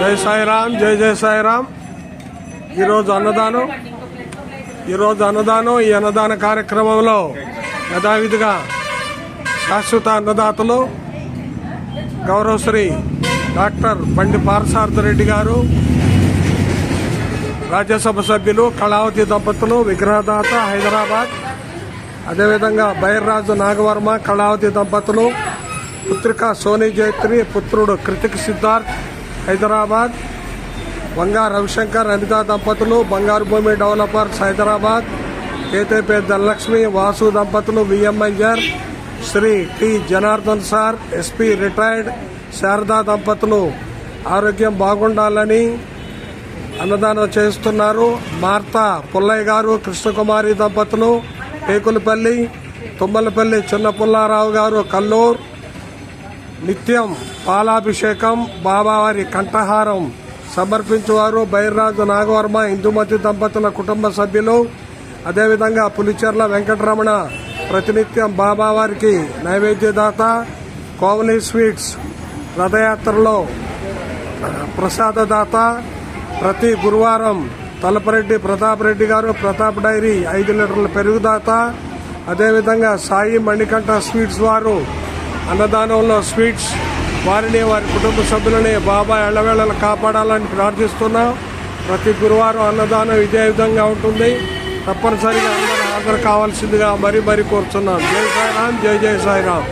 జై సాయిరామ్ జై జై సాయిరామ్. ఈరోజు అన్నదానం ఈరోజు అన్నదానం ఈ అన్నదాన కార్యక్రమంలో యథావిధిగా శాశ్వత అన్నదాతలు గౌరవశ్రీ డాక్టర్ బండి పారసారథి రెడ్డి గారు రాజ్యసభ సభ్యులు కళావతి దంపతులు విగ్రహదాత హైదరాబాద్ అదేవిధంగా బైర్రాజు నాగవర్మ కళావతి దంపతులు పుత్రిక సోనీ జైత్రి పుత్రుడు కృతిక్ సిద్ధార్థ్ హైదరాబాద్. బంగారు రవిశంకర్ అనిత దంపతులు బంగారు భూమి డెవలపర్స్ హైదరాబాద్. కేతేపే ధనలక్ష్మి వాసు దంపతులు VM Shri T Janardhan sir SP retired Sharada దంపతులు. ఆరోగ్యం బాగుండాలని అన్నదానం చేస్తున్నారు. మార్తా పుల్లయ్య గారు కృష్ణకుమారి దంపతులు టేకులపల్లి తుమ్మలపల్లి చిన్న పుల్లారావు గారు కల్లూరు. నిత్యం పాలాభిషేకం బాబావారి కంఠహారం సమర్పించేవారు బైర్రాజు నాగవర్మ ఇందుమతి దంపతుల కుటుంబ సభ్యులు. అదేవిధంగా పులిచెర్ల వెంకటరమణ ప్రతినిత్యం బాబావారికి నైవేద్యదాత కోవలి స్వీట్స్ రథయాత్రలో ప్రసాదదాత ప్రతి గురువారం తలపరెడ్డి ప్రతాప్ రెడ్డి గారు ప్రతాప్ డైరీ ఐదు లీటర్ల పెరుగుదాత అదేవిధంగా సాయి మణికంఠ స్వీట్స్ వారు అన్నదానంలో స్వీట్స్ వారిని వారి కుటుంబ సభ్యులని బాబా ఎళ్ళవేళలు కాపాడాలని ప్రార్థిస్తున్నాం. ప్రతి గురువారం అన్నదానం ఇదే విధంగా ఉంటుంది. తప్పనిసరిగా అందరూ హాజరు కావాల్సిందిగా మరీ మరీ కోరుతున్నాం జై సాయిరాం జై జై సాయిరాం